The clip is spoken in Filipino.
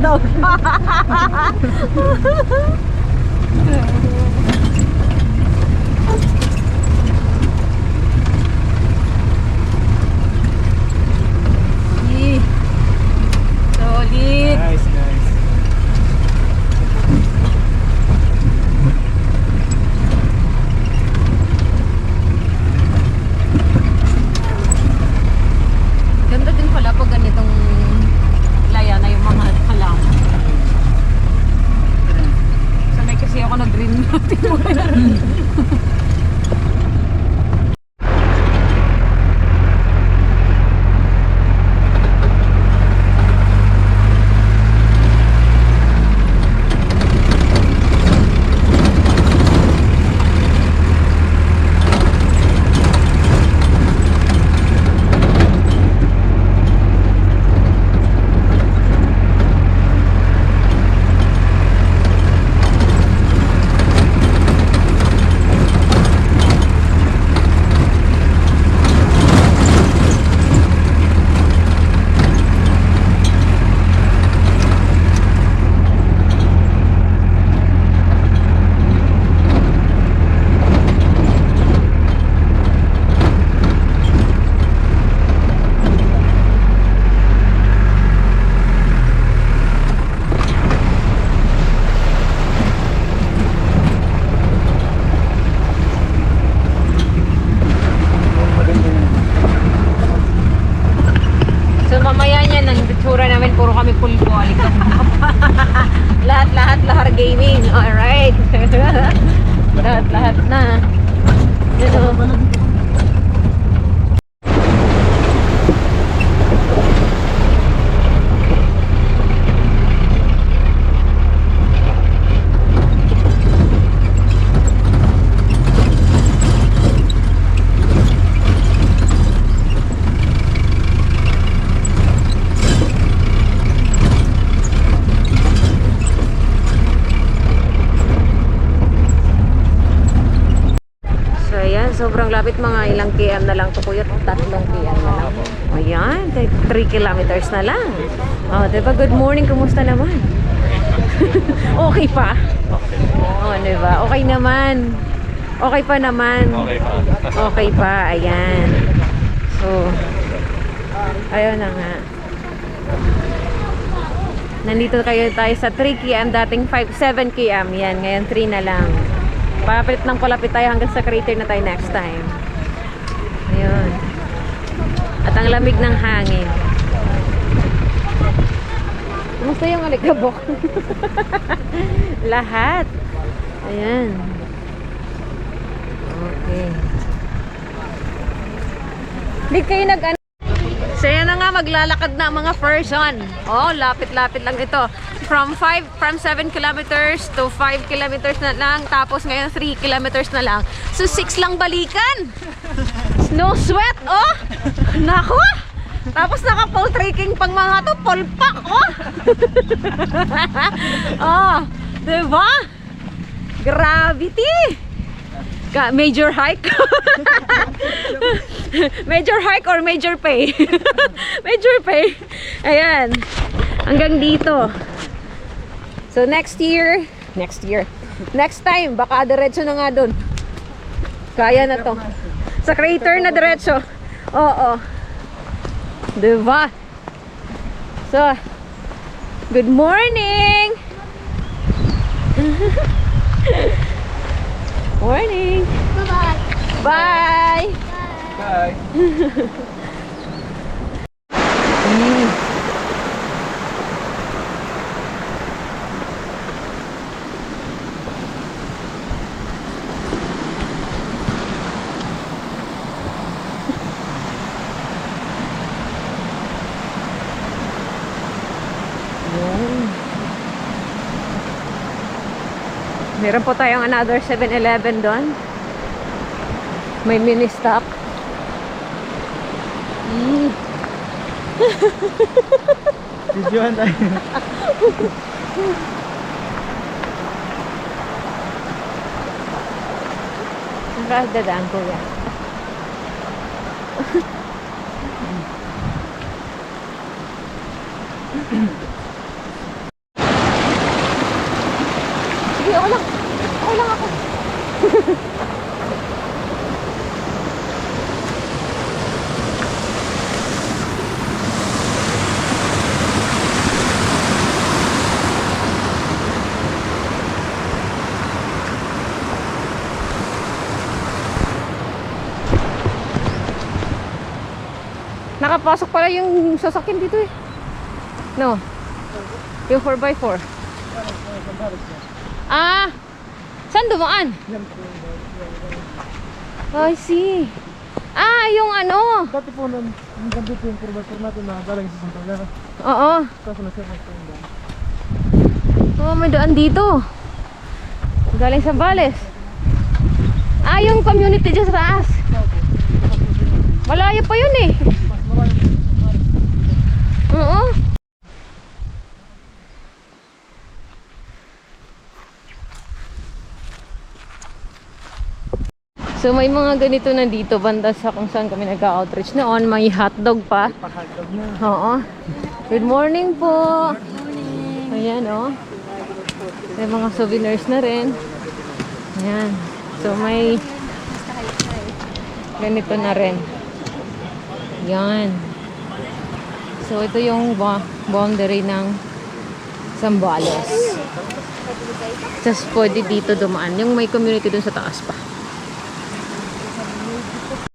Ano daw. may pulpo, alikabok. Lahat-lahat, lahar gaming. Alright. Lahat-lahat na. Yun o. So ayan, sobrang lapit mga ilang km na lang to kuya. Tatlong km na lang. Ayan, 3 kilometers na lang. Oh, diba? Good morning, kumusta naman? okay pa? Oh, diba? Okay naman. Okay pa naman. Okay pa. Okay pa, ayan. So, ayun na nga. Nandito kayo tayo sa 3 km, dating 5, 7 km. Yan, ngayon 3 na lang. Papit ng palapit tayo hanggang sa crater na tayo next time. Ayun. At ang lamig ng hangin. Kumusta yung alikabok? Lahat. Ayan. Okay. Hindi kayo nag? So yan na nga maglalakad na mga person. Oh, lapit-lapit lang ito. From 5 from 7 kilometers to 5 kilometers na lang tapos ngayon 3 kilometers na lang. So 6 lang balikan. No sweat, oh. Nako. Tapos naka pole trekking pang mga to, pole pack, oh. oh, 'di ba? Gravity. Ka major hike? major hike or major pay? major pay. Ayan. Hanggang dito. So next year, next year. Next time, baka diretso na nga doon. Kaya na to. Sa crater na diretso. Oo. Diba? So, good morning! Morning! Bye-bye. Bye! Bye. Yun. Meron po tayong another 7-Eleven doon. May mini stock. Mm. Videohan tayo. Ka dadaan ko yan? Sige, okay lang. Okay lang ako. Nakapasok pala yung sasakyan dito eh. No. Yung 4x4. Ah! Saan dumaan? I see. Ah, yung ano. Dati po nun, hanggang dito yung kurbator natin na galing sa Santa Clara. Oo. Kaso na siya yung daan. Oh, may daan dito. Galing sa Bales. Ah, yung community dyan sa taas. Malayo pa yun eh. Oo. So may mga ganito na dito banda sa kung saan kami nag-outreach noon. May hotdog pa. Pahagdag na. Oo. Good morning po. Ayan oh. May mga souvenirs na rin. Ayan. So may ganito na rin. Yan. So ito yung boundary ng Zambales. Tapos pwede dito dumaan. Yung may community dun sa taas pa.